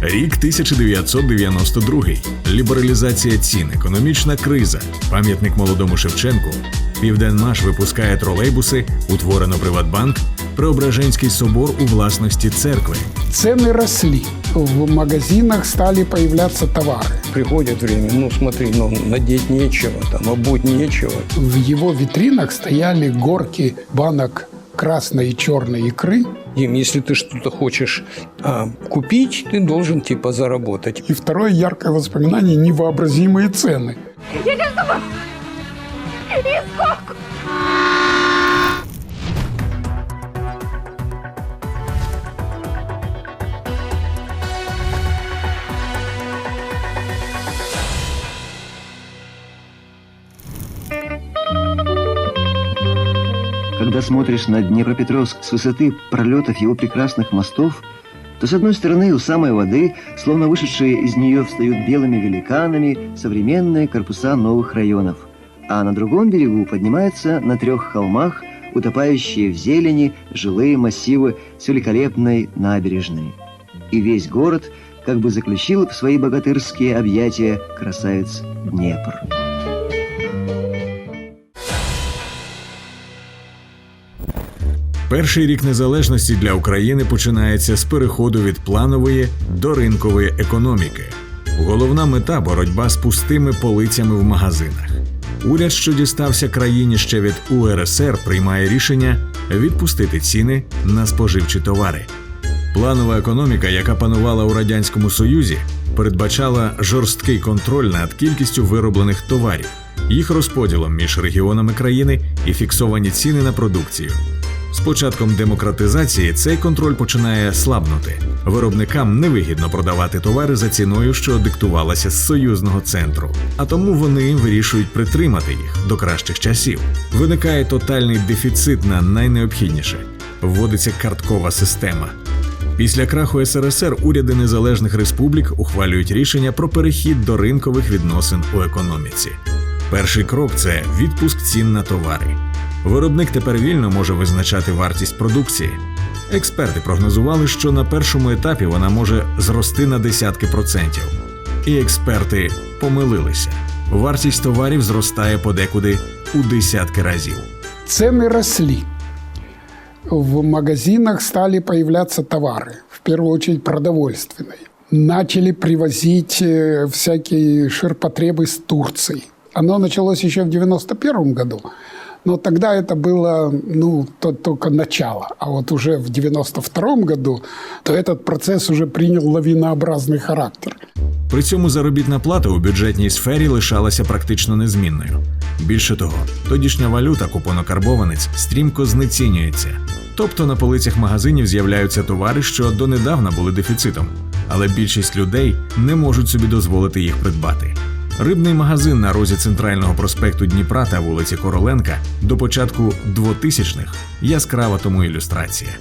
Рік 1992. Лібералізація цін, економічна криза, пам'ятник молодому Шевченку. Південмаш випускає тролейбуси, утворено Приватбанк, Преображенський собор у власності церкви. Цены росли. В магазинах стали появляться товары. Приходит время, ну смотри, ну надеть нечего, там обуть нечего. В его витринах стояли горки банок красной и черной икры. Дим, если ты что-то хочешь а, купить, ты должен типа заработать. И второе яркое воспоминание – невообразимые цены. Когда Смотришь на Днепропетровск с высоты пролетов его прекрасных мостов, то с одной стороны у самой воды, словно вышедшие из нее, встают белыми великанами современные корпуса новых районов, а на другом берегу поднимаются на трех холмах утопающие в зелени жилые массивы с великолепной набережной. И весь город как бы заключил в свои богатырские объятия красавец Днепр. Перший рік незалежності для України починається з переходу від планової до ринкової економіки. Головна мета боротьба з пустими полицями в магазинах. Уряд, що дістався країні ще від УРСР, приймає рішення відпустити ціни на споживчі товари. Планова економіка, яка панувала у радянському союзі, передбачала жорсткий контроль над кількістю вироблених товарів, їх розподілом між регіонами країни і фіксовані ціни на продукцію. З початком демократизації цей контроль починає слабнути. Виробникам невигідно продавати товари за ціною, що диктувалася з союзного центру, а тому вони вирішують притримати їх до кращих часів. Виникає тотальний дефіцит на найнеобхідніше. Вводиться карткова система. Після краху СРСР уряди незалежних республік ухвалюють рішення про перехід до ринкових відносин у економіці. Перший крок це відпуск цін на товари. Виробник тепер вільно може визначати вартість продукції. Експерти прогнозували, що на першому етапі вона може зрости на десятки процентів. І експерти помилилися. Вартість товарів зростає подекуди у десятки разів. Цены росли. В магазинах стали появляться товары, в первую очередь продовольственные. Начали привозить э, всякие ширпотребы с Турции. Оно началось еще в 91 году, но тогда это было ну, то- только начало. А вот уже в 92 году, то этот процесс уже принял лавинообразный характер. При цьому заробітна плата у бюджетній сфері лишалася практично незмінною. Більше того, тодішня валюта купонокарбованець стрімко знецінюється. Тобто на полицях магазинів з'являються товари, що донедавна були дефіцитом, але більшість людей не можуть собі дозволити їх придбати. Рибний магазин на розі центрального проспекту Дніпра та вулиці Короленка до початку 2000-х – яскрава тому ілюстрація.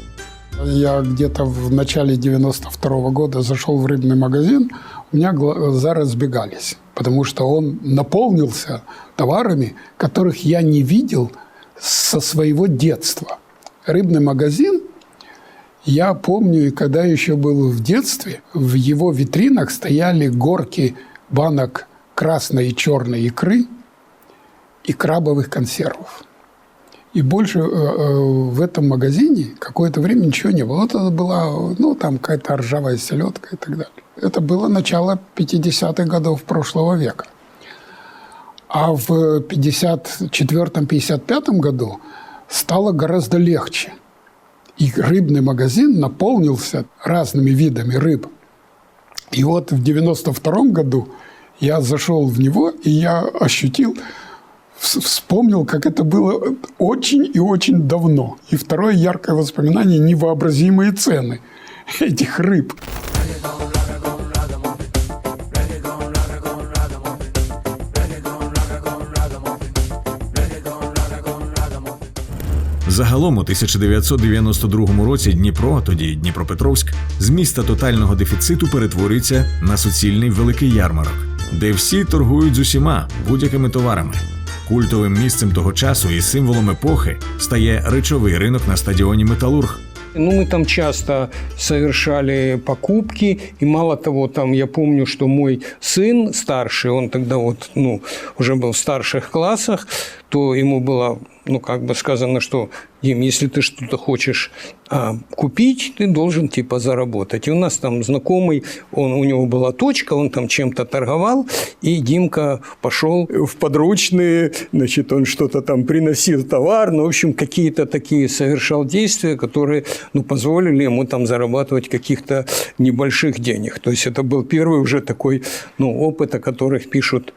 Я где-то в начале 92 года зашел в рыбный магазин, у меня глаза разбегались, потому что он наполнился товарами, которых я не видел со своего детства. Рыбный магазин, я помню, и когда еще был в детстве, в его витринах стояли горки банок красной и черной икры и крабовых консервов. И больше э, э, в этом магазине какое-то время ничего не было. Вот это была, ну, там какая-то ржавая селедка и так далее. Это было начало 50-х годов прошлого века. А в 54-55 году стало гораздо легче. И рыбный магазин наполнился разными видами рыб. И вот в 92 году я зашел в него, и я ощутил, вс- вспомнил, как это было очень и очень давно. И второе яркое воспоминание – невообразимые цены этих рыб. Загалом у 1992 році Дніпро, тоді Дніпропетровськ, з міста тотального дефіциту перетворюється на суцільний великий ярмарок, де всі торгують з усіма будь-якими товарами. Культовим місцем того часу і символом епохи стає речовий ринок на стадіоні Металург. Ну, мы там часто совершали покупки, и мало того, там я помню, что мой сын старший, он тогда вот, ну, уже был в старших классах, то ему было, ну, как бы сказано, что, Дим, если ты что-то хочешь а, купить, ты должен, типа, заработать. И у нас там знакомый, он, у него была точка, он там чем-то торговал, и Димка пошел в подручные, значит, он что-то там приносил товар, ну, в общем, какие-то такие совершал действия, которые, ну, позволили ему там зарабатывать каких-то небольших денег. То есть это был первый уже такой, ну, опыт, о которых пишут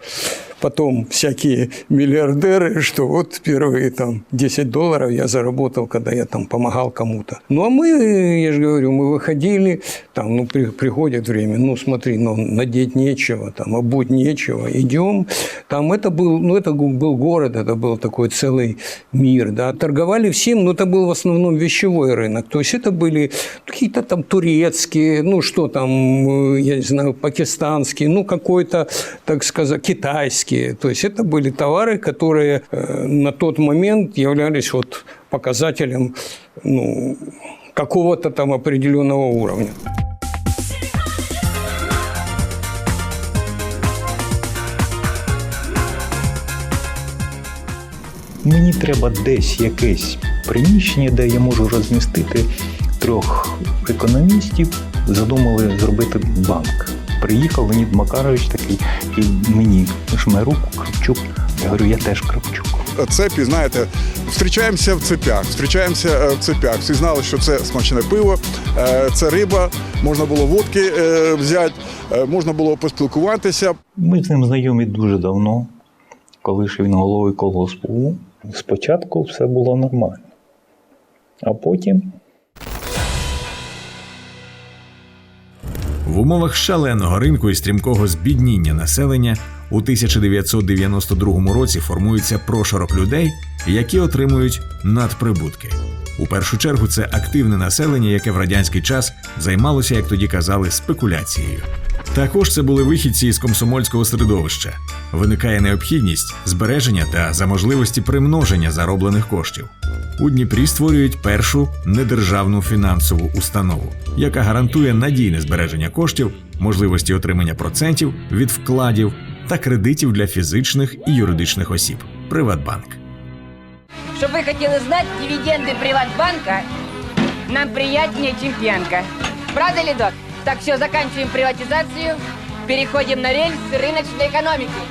потом всякие миллиардеры, что вот первые там 10 долларов я заработал, когда я там помогал кому-то. Ну, а мы, я же говорю, мы выходили, там, ну, при- приходит время, ну, смотри, ну, надеть нечего, там, обуть нечего, идем. Там это был, ну, это был город, это был такой целый мир, да. Торговали всем, но это был в основном вещевой рынок. То есть это были какие-то там турецкие, ну, что там, э, я не знаю, пакистанские, ну, какой-то, так сказать, китайские. То есть это были товары, которые э, на тот момент являлись вот показателем, ну, какого-то там определенного уровня. Мені треба десь якесь приміщення, де я можу розмістити трьох економістів. Задумали зробити банк. Приїхав Леонід Макарович такий і мені жме руку Кравчук. Я говорю, я теж Кравчук. Цепі, знаєте, зустрічаємося в цепях, зустрічаємося е, в цепях. Всі знали, що це смачне пиво, е, це риба, можна було водки е, взяти, можна було поспілкуватися. Ми з ним знайомі дуже давно, коли ще він головою колгоспу. Спочатку все було нормально. А потім В умовах шаленого ринку і стрімкого збідніння населення у 1992 році формується прошарок людей, які отримують надприбутки. У першу чергу це активне населення, яке в радянський час займалося, як тоді казали, спекуляцією. Також це були вихідці із комсомольського середовища Виникає необхідність збереження та за можливості примноження зароблених коштів. У Дніпрі створюють першу недержавну фінансову установу, яка гарантує надійне збереження коштів, можливості отримання процентів від вкладів та кредитів для фізичних і юридичних осіб. Приватбанк. Чтобы вы хотели знать, дивиденды Приватбанка нам приятнее, чем пьянка. Правда ли, док? Так, все, заканчиваем приватизацию, переходим на рельсы рыночной экономики.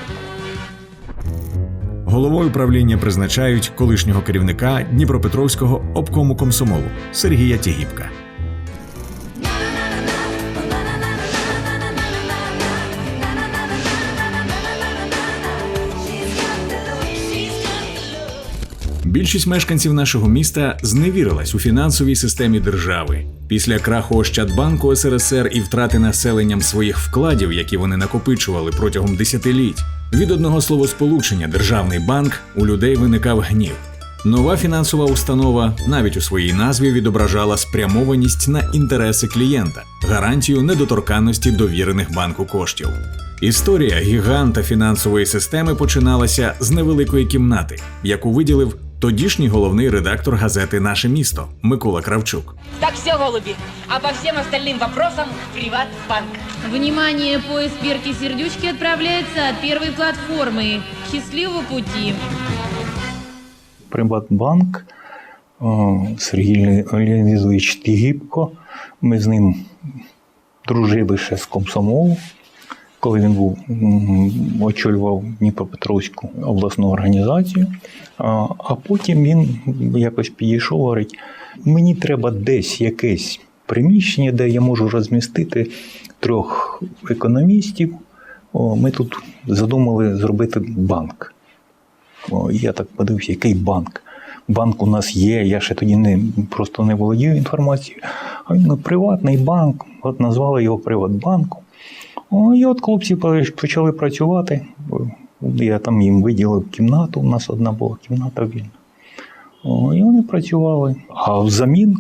Головою правління призначають колишнього керівника Дніпропетровського обкому комсомолу Сергія Тягіпка. Більшість мешканців нашого міста зневірилась у фінансовій системі держави. Після краху Ощадбанку СРСР і втрати населенням своїх вкладів, які вони накопичували протягом десятиліть, від одного словосполучення Державний банк у людей виникав гнів. Нова фінансова установа навіть у своїй назві відображала спрямованість на інтереси клієнта, гарантію недоторканності довірених банку коштів. Історія гіганта фінансової системи починалася з невеликої кімнати, яку виділив тодішній головний редактор газети Наше місто Микола Кравчук. Так, все, голуби, а по всем остальным вопросам Приватбанк. Внимание, поезд Перки Сердючки отправляется от первой платформы. Счастливого пути! Приватбанк, Сергій Леонідович Тігіпко. Ми з ним дружили ще з комсомолу, коли він був очолював Дніпропетровську обласну організацію. А, потім він якось підійшов, говорить: мені треба десь якесь приміщення, де я можу розмістити трьох економістів. Ми тут задумали зробити банк. Я так подивився, який банк. Банк у нас є, я ще тоді не, просто не володію інформацією. А він ну, приватний банк, от назвали його Приватбанком. О, і от хлопці почали працювати. Я там їм виділив кімнату, у нас одна була кімната вільна. І вони працювали. А взамін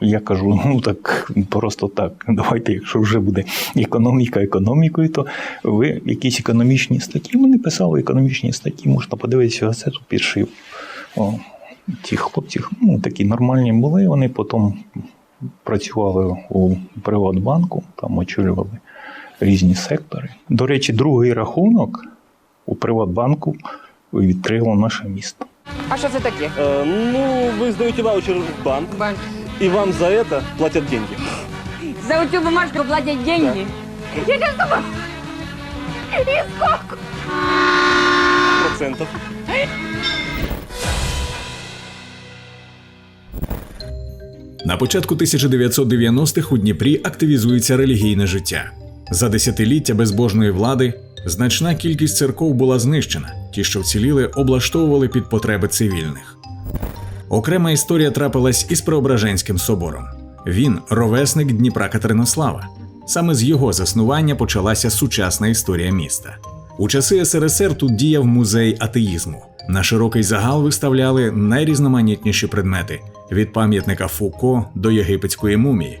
я кажу, ну так просто так. Давайте, якщо вже буде економіка економікою, то ви якісь економічні статті. Вони писали економічні статті, можна подивитися газету підшив. О, ті хлопці ну, такі нормальні були, вони потім працювали у Приватбанку, там очолювали різні сектори. До речі, другий рахунок у Приватбанку відкрило наше місто. А що це таке? Э, ну, вы сдаете ваучер в банк, Банк. и вам за это платят деньги. За цю бумажку платять деньги. Яка сума? І сколько? Процентов. На початку 1990-х у Дніпрі активізується релігійне життя. За десятиліття безбожної влади значна кількість церков була знищена. Ті, що вціліли, облаштовували під потреби цивільних. Окрема історія трапилась із Преображенським собором. Він ровесник Дніпра Катеринослава. Саме з його заснування почалася сучасна історія міста. У часи СРСР тут діяв музей атеїзму. На широкий загал виставляли найрізноманітніші предмети від пам'ятника Фуко до єгипетської мумії.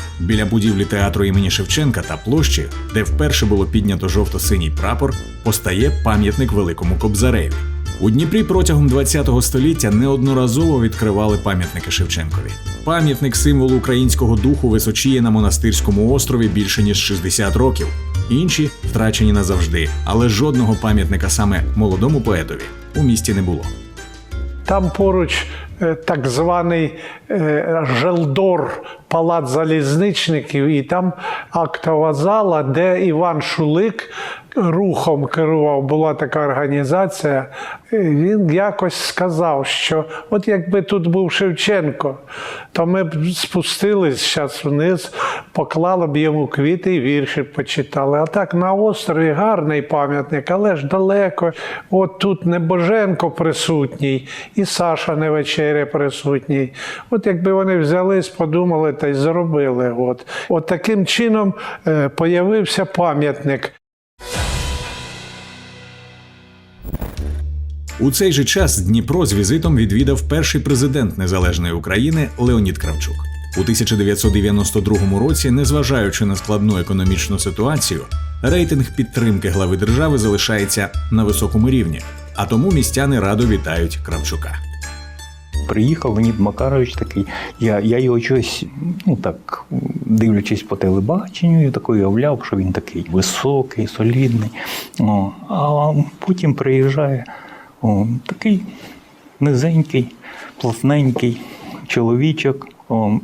Біля будівлі театру імені Шевченка та площі, де вперше було піднято жовто-синій прапор, постає пам'ятник Великому Кобзареві. У Дніпрі протягом ХХ століття неодноразово відкривали пам'ятники Шевченкові. Пам'ятник символу українського духу височіє на монастирському острові більше ніж 60 років. Інші втрачені назавжди, але жодного пам'ятника саме молодому поетові у місті не було. Там поруч е, так званий е, Желдор, палац залізничників, і там актова зала, де Іван Шулик рухом керував, була така організація. Він якось сказав, що от якби тут був Шевченко, то ми б спустились зараз вниз, поклали б йому квіти і вірші почитали. А так на острові гарний пам'ятник, але ж далеко. От тут Небоженко присутній, і Саша Невечеря присутній. От якби вони взялись, подумали та й зробили. От, от таким чином е, появився пам'ятник. У цей же час Дніпро з візитом відвідав перший президент незалежної України Леонід Кравчук. У 1992 році, незважаючи на складну економічну ситуацію, рейтинг підтримки глави держави залишається на високому рівні, а тому містяни радо вітають Кравчука. Приїхав Леонід Макарович такий. Я, я його щось, ну так, дивлячись по телебаченню, я такий уявляв, що він такий високий, солідний. О, а потім приїжджає о, такий низенький, плотненький чоловічок.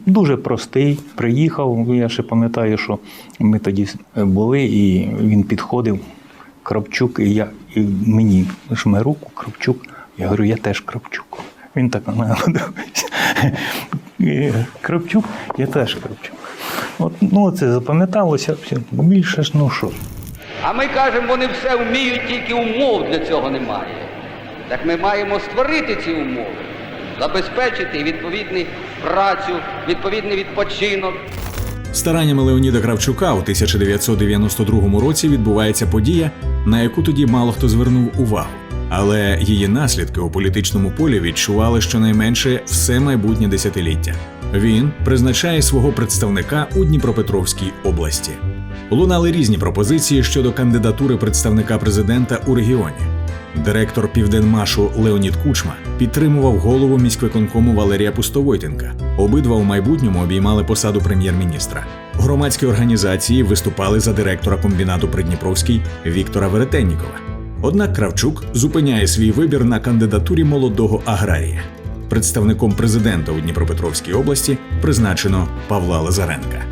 Дуже простий. Приїхав. Я ще пам'ятаю, що ми тоді були, і він підходив. Кравчук, і я і мені жме руку, Кравчук. Я говорю, я теж Кравчук. Він так на мене подивився. Кравчук, я теж Кравчук. От, ну, це запам'яталося. все. Більше ж, ну що. А ми кажемо, вони все вміють, тільки умов для цього немає. Так ми маємо створити ці умови, забезпечити відповідну працю, відповідний відпочинок. Стараннями Леоніда Кравчука у 1992 році відбувається подія, на яку тоді мало хто звернув увагу. Але її наслідки у політичному полі відчували щонайменше все майбутнє десятиліття. Він призначає свого представника у Дніпропетровській області. Лунали різні пропозиції щодо кандидатури представника президента у регіоні. Директор Південмашу Леонід Кучма підтримував голову міськвиконкому Валерія Пустовойтенка. Обидва у майбутньому обіймали посаду прем'єр-міністра. Громадські організації виступали за директора комбінату Придніпровський Віктора Веретеннікова. Однак Кравчук зупиняє свій вибір на кандидатурі молодого аграрія. Представником президента у Дніпропетровській області призначено Павла Лазаренка.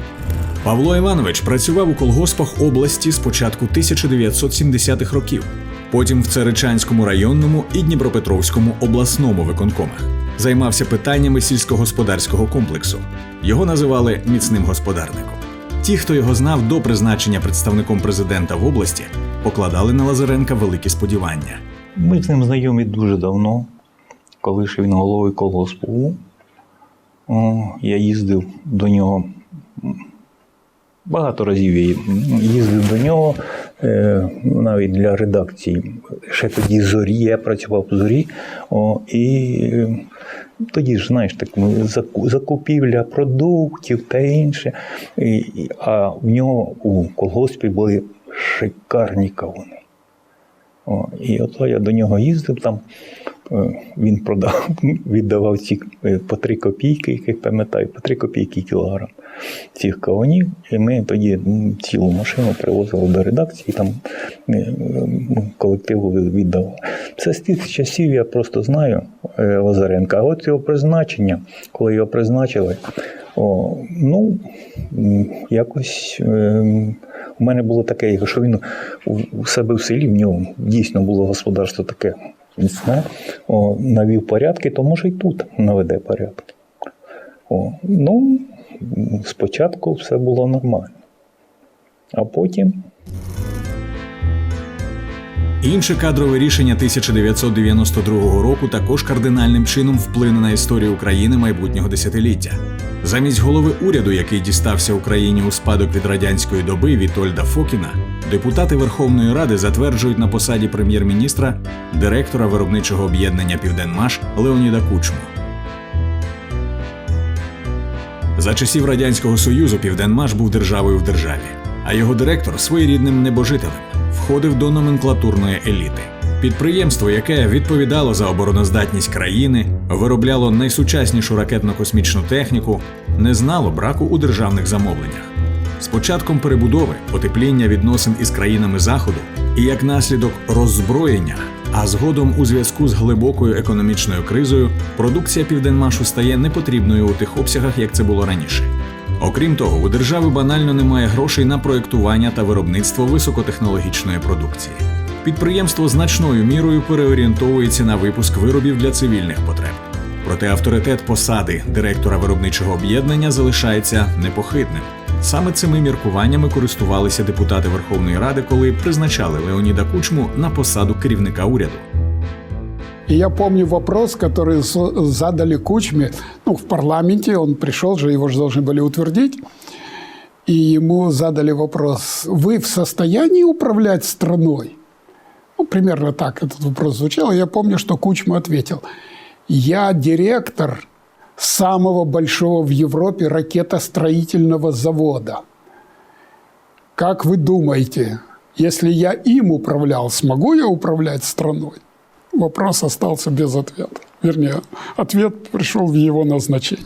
Павло Іванович працював у колгоспах області з початку 1970-х років, потім в Царичанському районному і Дніпропетровському обласному виконкомах. Займався питаннями сільськогосподарського комплексу. Його називали міцним господарником. Ті, хто його знав до призначення представником президента в області, покладали на Лазаренка великі сподівання. Ми з ним знайомі дуже давно, коли ще він головою колгоспу. я їздив до нього Багато разів я їздив до нього е, навіть для редакції. Ще тоді зорі, я працював в зорі. І е, тоді ж, знаєш, так, закупівля продуктів та інше. А в нього у колгоспі були шикарні кавуни. О, і от я до нього їздив там. е, Він продав, віддавав ці е, по 3 копійки, яких пам'ятаю, по 3 копійки кілограм цих кавунів. І ми тоді цілу машину привозили до редакції, там е, колективу віддавав. Це з тих часів я просто знаю Лазаренка. А от його призначення, коли його призначили, о, ну, якось е, у мене було таке, що він у себе в селі, в нього дійсно було господарство таке міцне, о, навів порядки, то може й тут наведе порядки. О, ну, спочатку все було нормально. А потім Інше кадрове рішення 1992 року також кардинальним чином вплине на історію України майбутнього десятиліття. Замість голови уряду, який дістався Україні у спадок від радянської доби Вітольда Фокіна, депутати Верховної Ради затверджують на посаді прем'єр-міністра директора виробничого об'єднання Південмаш Леоніда Кучму. За часів радянського союзу Південмаш був державою в державі, а його директор своєрідним небожителем входив до номенклатурної еліти. Підприємство, яке відповідало за обороноздатність країни, виробляло найсучаснішу ракетно-космічну техніку, не знало браку у державних замовленнях. З початком перебудови, потепління відносин із країнами Заходу і як наслідок роззброєння, а згодом у зв'язку з глибокою економічною кризою, продукція Південмашу стає непотрібною у тих обсягах, як це було раніше. Окрім того, у держави банально немає грошей на проєктування та виробництво високотехнологічної продукції Підприємство значною мірою переорієнтовується на випуск виробів для цивільних потреб. Проте авторитет посади директора виробничого об'єднання залишається непохитним. Саме цими міркуваннями користувалися депутати Верховної Ради, коли призначали Леоніда Кучму на посаду керівника уряду. И я помню вопрос, который з- задали Кучме, ну, в парламенте, он пришел же, его же должны были утвердить, и ему задали вопрос, вы в состоянии управлять страной? Ну, примерно так этот вопрос звучал. Я помню, что Кучма ответил, я директор самого большого в Европе ракетостроительного завода. Как вы думаете, если я им управлял, смогу я управлять страной? Вопрос остался без ответа. Вернее, ответ пришел в его назначение.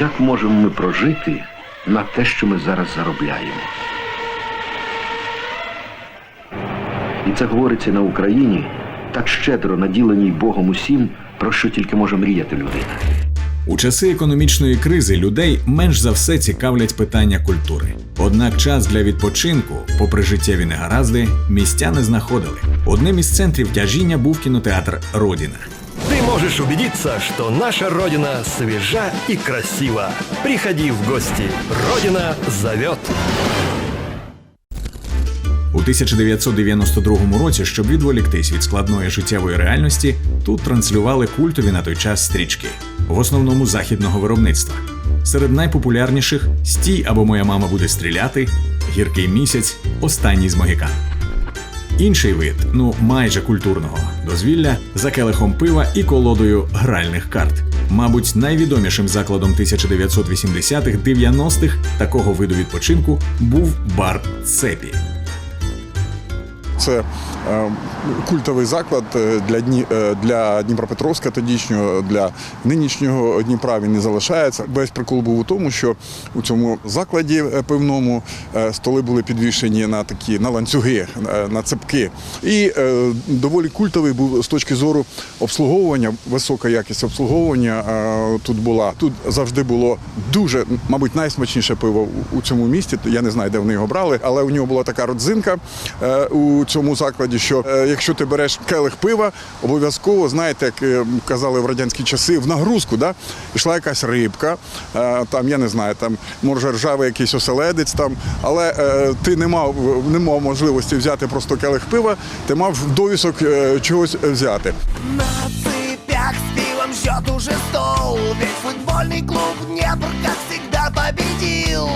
Як можемо ми прожити на те, що ми зараз заробляємо? Це говориться на Україні, так щедро наділеній Богом усім, про що тільки може мріяти людина. У часи економічної кризи людей менш за все цікавлять питання культури. Однак час для відпочинку, попри життєві негаразди, містяни знаходили. Одним із центрів тяжіння був кінотеатр Родіна. Ты можешь убедиться, что наша Родина свежа и красива. Приходи в гости. Родина зовет. У 1992 році, щоб відволіктись від складної життєвої реальності, тут транслювали культові на той час стрічки, в основному західного виробництва. Серед найпопулярніших Стій або моя мама буде стріляти, Гіркий місяць, Останній з могікан. Інший вид, ну майже культурного дозвілля за келихом пива і колодою гральних карт. Мабуть, найвідомішим закладом 1980-х 90-х такого виду відпочинку був бар Цепі. Це е, культовий заклад е, для, е, для Дніпропетровська тодішнього, для нинішнього Дніпра він не залишається. Весь прикол був у тому, що у цьому закладі пивному е, столи були підвішені на такі на ланцюги, на цепки. І доволі культовий був з точки зору обслуговування, висока якість обслуговування тут була. Тут завжди було дуже, мабуть, найсмачніше пиво у- у цьому місті. Я не знаю, де вони його брали, але у нього була така родзинка е, у цьому закладі, що е, якщо ти береш келих пива, обов'язково, знаєте, як е, казали в радянські часи, в нагрузку да, йшла якась рибка, е, там, я не знаю, там, може ржавий якийсь оселедець, там, але ти не мав, не мав можливості взяти просто келих пива, ти мав довісок чогось взяти. На цепях с пивом счет уже стол Ведь футбольный клуб Днепр, как всегда, победил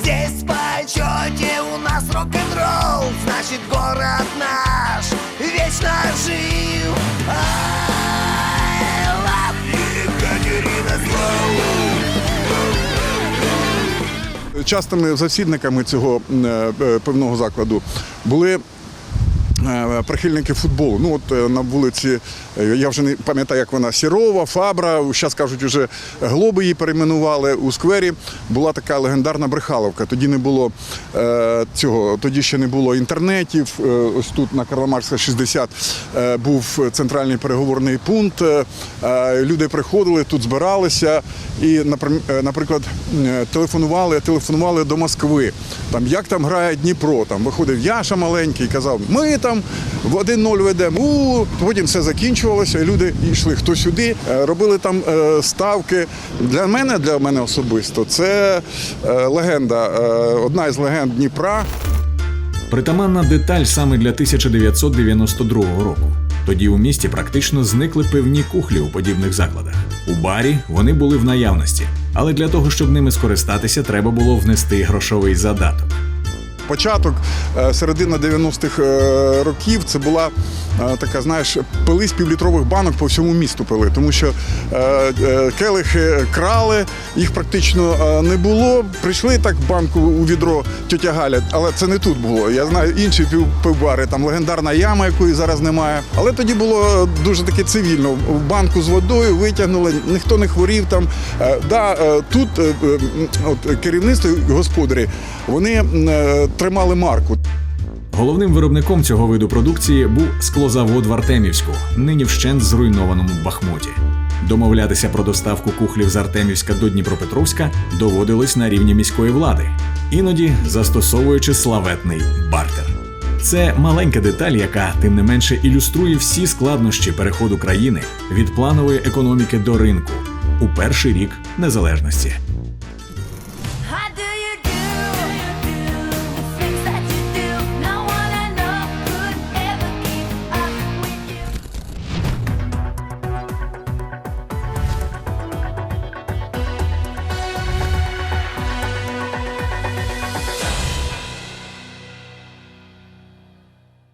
Здесь почете у нас рок-н-ролл. Значит, город наш вечно жив. I love Частими засідниками цього е, е, певного закладу були прихильники футболу. Ну от е, на вулиці, е, я вже не пам'ятаю, як вона Сірова, Фабра. Зараз кажуть, вже Глоби її перейменували у сквері. Була така легендарна брехаловка. Тоді не було е, цього, тоді ще не було інтернетів. Е, ось тут на Карла Маркса 60 е, був центральний переговорний пункт. Е, е, люди приходили, тут збиралися і, е, наприклад, е, телефонували, телефонували до Москви. Там як там грає Дніпро. Там виходив Яша маленький, і казав, ми там в 1-0 ведемо. Потім все закінчувалося, і люди йшли хто сюди, е, робили там е, ставки. Для мене, для мене особисто, це е, легенда, одна із легенд Дніпра. Притаманна деталь саме для 1992 року. Тоді у місті практично зникли пивні кухлі у подібних закладах. У барі вони були в наявності, але для того, щоб ними скористатися, треба було внести грошовий задаток. Початок, е, середина 90-х е, років. Це була така, знаєш, пили з півлітрових банок по всьому місту пили, тому що е, е, келихи крали, їх практично е, не було. Прийшли так банку у відро тьотя Галя, але це не тут було. Я знаю інші пів- пивбари, там легендарна яма, якої зараз немає. Але тоді було дуже таке цивільно. Банку з водою витягнули, ніхто не хворів там. Да, тут от, керівництво господарі вони тримали марку. Головним виробником цього виду продукції був склозавод в Артемівську, нині вщент зруйнованому Бахмуті. Домовлятися про доставку кухлів з Артемівська до Дніпропетровська доводилось на рівні міської влади, іноді застосовуючи славетний бартер. Це маленька деталь, яка тим не менше ілюструє всі складнощі переходу країни від планової економіки до ринку у перший рік незалежності.